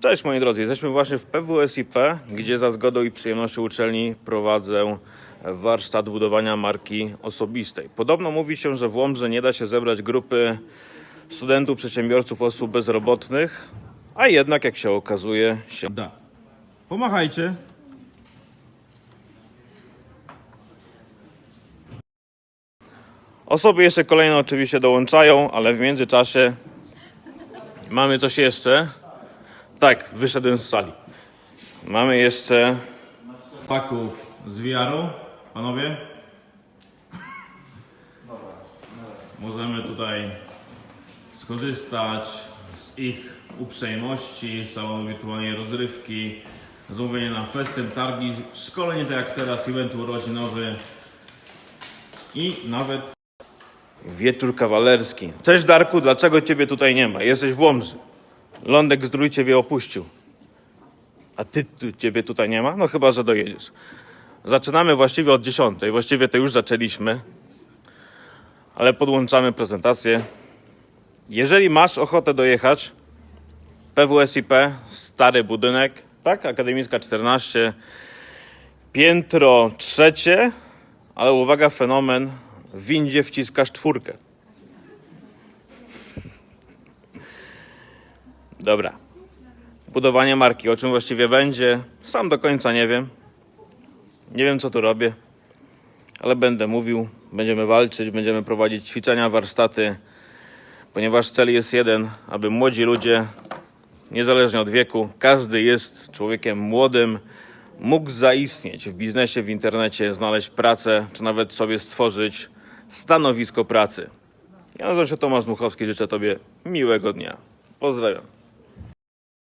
Cześć moi drodzy, jesteśmy właśnie w PWSIP, gdzie za zgodą i przyjemnością uczelni prowadzę warsztat budowania marki osobistej. Podobno mówi się, że w Łomży nie da się zebrać grupy studentów, przedsiębiorców, osób bezrobotnych, a jednak jak się okazuje się da. Pomachajcie. Osoby jeszcze kolejne oczywiście dołączają, ale w międzyczasie mamy coś jeszcze. Tak, wyszedłem z sali. Mamy jeszcze paków z VR-u. Panowie? Możemy tutaj skorzystać z ich uprzejmości, salonu wirtualnej rozrywki, zamówienie na festyn, targi, szkolenie tak jak teraz, event urodzinowy i nawet wieczór kawalerski. Cześć Darku, dlaczego ciebie tutaj nie ma? Jesteś w Łomży. Lądek Zdrój ciebie opuścił. A ty tu, ciebie tutaj nie ma? No chyba, że dojedziesz. Zaczynamy właściwie od 10. Właściwie to już zaczęliśmy. Ale podłączamy prezentację. Jeżeli masz ochotę dojechać, PWSIP, stary budynek, tak? Akademicka 14, piętro trzecie, ale uwaga, fenomen, w windzie wciskasz czwórkę. Dobra. Budowanie marki, o czym właściwie będzie, sam do końca nie wiem. Nie wiem, co tu robię, ale będę mówił. Będziemy walczyć, będziemy prowadzić ćwiczenia, warsztaty, ponieważ cel jest jeden, aby młodzi ludzie, niezależnie od wieku, każdy jest człowiekiem młodym, mógł zaistnieć w biznesie, w internecie, znaleźć pracę, czy nawet sobie stworzyć stanowisko pracy. Ja nazywam się Tomasz Muchowski, życzę Tobie miłego dnia. Pozdrawiam.